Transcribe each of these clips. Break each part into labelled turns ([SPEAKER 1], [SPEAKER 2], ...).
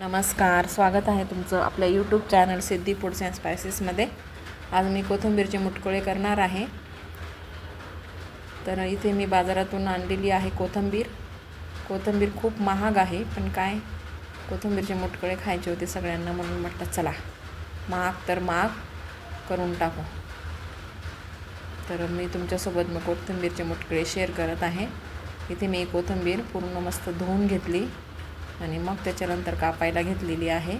[SPEAKER 1] नमस्कार स्वागत आहे तुमचं आपल्या YouTube channel Siddhi foods and स्पायसेसमध्ये आज मी कोथिंबीरचे मुटकुळे करणार आहे. तर इथे मी बाजारातून आणलेली आहे कोथिंबीर. कोथिंबीर खूप महाग आहे पण काय? कोथिंबीरचे मुटकुळे खायचे होते सगळ्यांना म्हणून म्हटलं चला महाग तर महाग करून टाकू. तर मी तुमच्यासोबत मग कोथिंबीरचे मुटकळे शेअर करत आहे. इथे मी कोथिंबीर पूर्ण मस्त धुवून घेतली. आणि मग त्याच्यानंतर कापायला घेतलेली आहे.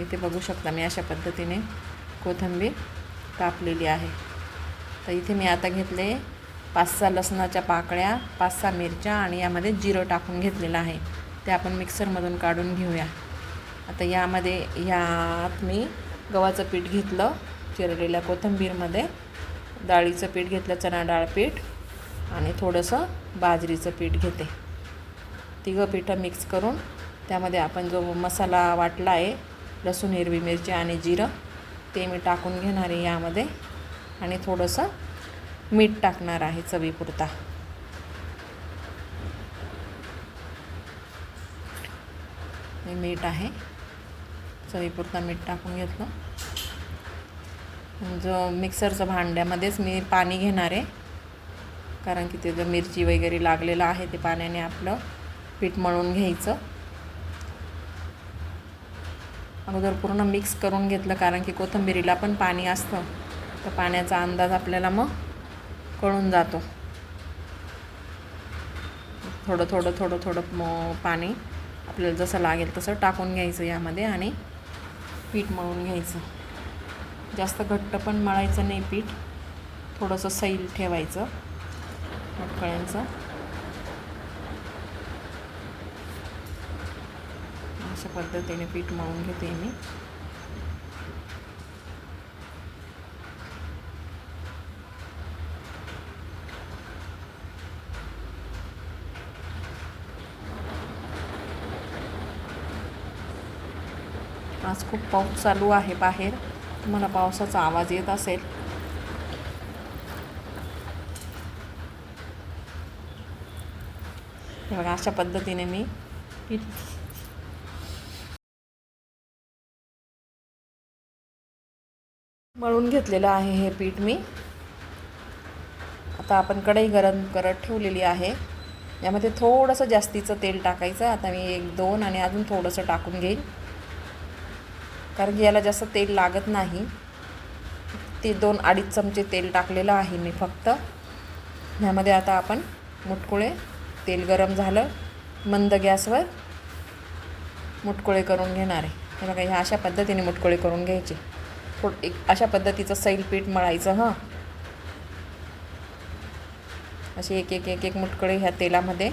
[SPEAKER 1] इथे बघू शकता मी अशा पद्धतीने कोथिंबीर कापलेली आहे. तर इथे मी आता घेतले पाच सहा लसणाच्या पाकळ्या पाच सहा मिरच्या आणि यामध्ये जिरं टाकून घेतलेलं आहे. ते आपण मिक्सरमधून काढून घेऊया. आता यामध्ये यात मी गव्हाचं पीठ घेतलं चिरलेल्या कोथिंबीरमध्ये. डाळीचं पीठ घेतलं चणा डाळ पीठ आणि थोडंसं बाजरीचं पीठ घेते. तिघं पिठं मिक्स करून त्यामध्ये आपण जो मसाला वाटला आहे लसूण हिरवी मिरची आणि जिरं ते मी टाकून घेणार आहे यामध्ये. आणि थोडंसं मीठ टाकणार आहे चवीपुरता. हे मीठ आहे. चवीपुरता मीठ टाकून घेतलं. जो मिक्सरचं भांड्यामध्येच मी पाणी घेणार आहे. कारण की ते जर मिरची वगैरे लागलेलं आहे ते पाण्याने आपलं पीठ मळून घ्यायचं. अगोदर पूर्ण मिक्स करून घेतलं कारण की कोथिंबिरीला पण पाणी असतं. तर पाण्याचा अंदाज आपल्याला मग कळून जातो. थोडं थोडं थोडं थोडं म पाणी आपल्याला जसं लागेल तसं टाकून घ्यायचं यामध्ये आणि पीठ मळून घ्यायचं. जास्त घट्ट पण मळायचं नाही पीठ. थोडंसं सैल ठेवायचं. मटकळ्यांचं. अशा पद्धतीने पीठ मळून घेते मी. आज खूप पाऊस चालू आहे बाहेर. तुम्हाला पावसाचा आवाज येत असेल. बघा अशा पद्धतीने मी पीठ मळून घेतलेलं आहे हे पीठ मी. आता आपण कढई गरम करत ठेवलेली आहे. यामध्ये थोडंसं जास्तीचं तेल टाकायचं. आता मी एक दोन आणि अजून थोडंसं टाकून घेईन. कारण की याला जास्त तेल लागत नाही. ते दोन अडीच चमचे तेल टाकलेलं आहे मी फक्त. ह्यामध्ये आता आपण मुटकुळे तेल गरम झालं मंद गॅसवर मुटकुळे करून घेणार आहे. हे बघा ह्या अशा पद्धतीने मुटकुळे करून घ्यायचे. थोडं एक अशा पद्धतीचं सैल पीठ मळायचं हां. असे एक एक एक एक मुटकडे ह्या तेलामध्ये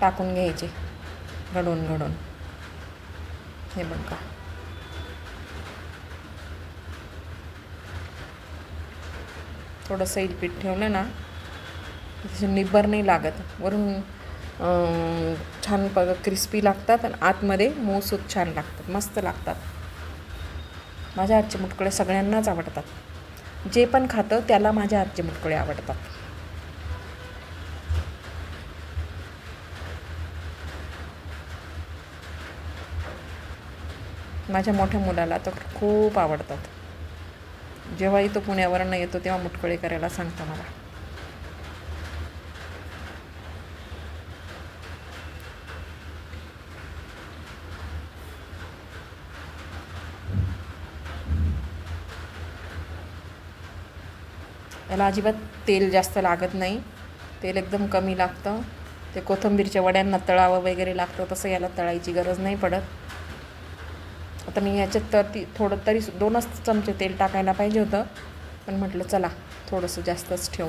[SPEAKER 1] टाकून घ्यायचे घडून घडून. हे बघा थोडं सैल पीठ ठेवलं ना तसे निब्बर नाही लागत. वरून छान प क्रिस्पी लागतात आणि आतमध्ये मऊसूत छान लागतात. मस्त लागतात. माझ्या हातचे मुटकुळे सगळ्यांनाच आवडतात. जे पण खातं त्याला माझ्या हातचे मुटकुळे आवडतात. माझ्या मोठ्या मुलाला तर खूप आवडतात. जेव्हाही तो पुण्यावरनं येतो तेव्हा मुटकुळे करायला सांगतो मला. याला अजिबात तेल जास्त लागत नाही. तेल एकदम कमी लागतं. ते कोथिंबीरच्या वड्यांना तळावं वगैरे लागतं तसं याला तळायची गरज नाही पडत. आता मी ह्याच्यात तर ती थोडं तरी दोनच चमचे तेल टाकायला पाहिजे होतं. पण म्हटलं चला थोडंसं जास्तच ठेवू.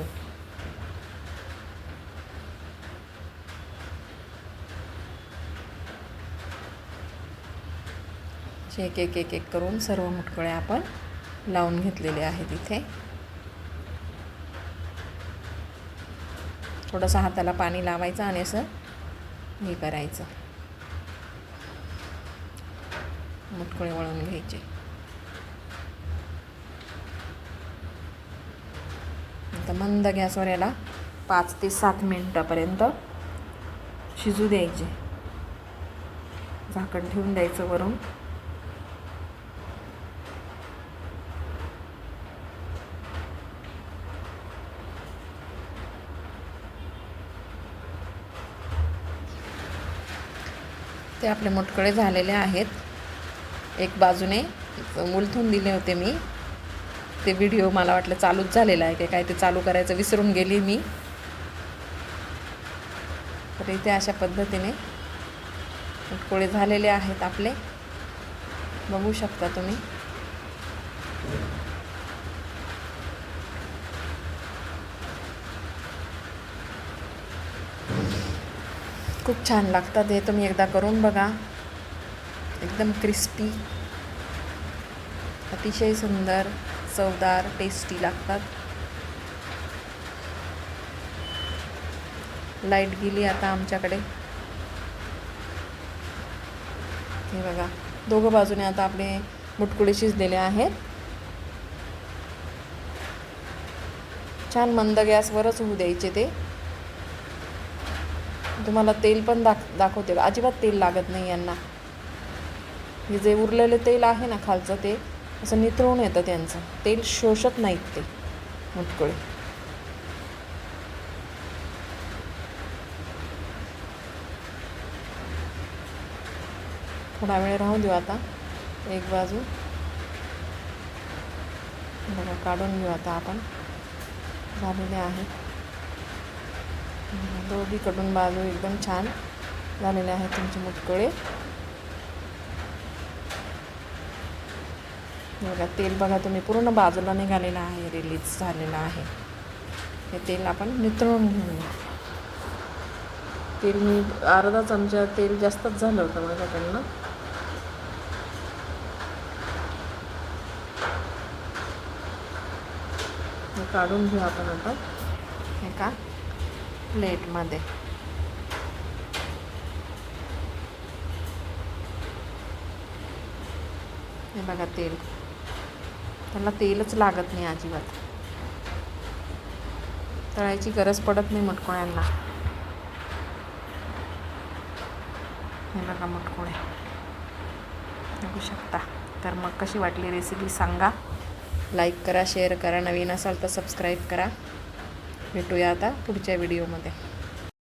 [SPEAKER 1] एक एक एक एक करून सर्व मुटकळे आपण लावून घेतलेले आहेत इथे. थोडंसं हाताला पाणी लावायचं आणि असं हे करायचं. मुटकुळे वळून घ्यायचे. आता मंद गॅसवर याला पाच ते सात मिनटापर्यंत शिजू द्यायचे. झाकण ठेवून द्यायचं वरून. ते आपले मुटकळे झालेले आहेत. एक बाजूने मुलथून दिले होते मी. ते व्हिडिओ मला वाटलं चालूच झालेला आहे की काय ते चालू करायचं विसरून गेली मी. तर इथे अशा पद्धतीने मुटकोळे झालेले आहेत आपले. बघू शकता तुम्ही. खूप छान लागतात. हे तुम्ही एकदा करून बघा. एकदम क्रिस्पी अतिशय सुंदर चवदार टेस्टी लागतात. लाइट गेली आता आमच्याकडे. हे बघा. दोघं बाजूने आता आपले मुटकुडे शिजलेले आहेत. छान मंद गॅसवरच होऊ द्यायचे ते. तुम्हाला तेल पण दाख दाखवते अजिबात तेल लागत नाही यांना. हे जे उरलेले तेल आहे ना खालचं ते असं नितळून येतं त्यांचं. तेल शोषत नाहीत ते मुटकळे. थोडा वेळ राहू देऊ आता. एक बाजू. बघा काढून घेऊ आता आपण. झालेले आहे. दोघीकडून बाजू एकदम छान झालेले आहेत तुमचे मुटकुळे. बघा तेल बघा तुम्ही पूर्ण बाजूला निघालेलं आहे रिलीज झालेलं आहे. हे तेल आपण नितळून घेऊया. तेल मी अर्धा चमचा तेल जास्तच झालं होतं माझ्याकडनं. हे काढून घेऊ आपण आता. हे का? प्लेटमध्ये. हे बघा तेल. त्यांना तेलच लागत नाही अजिबात. तळायची गरज पडत नाही मटकोळ्यांना. हे बघा मटकोळे. बघू शकता. तर मग कशी वाटली रेसिपी सांगा. लाईक करा शेअर करा. नवीन असाल तर सबस्क्राईब करा. भेटूया आता पुढच्या व्हिडिओमध्ये.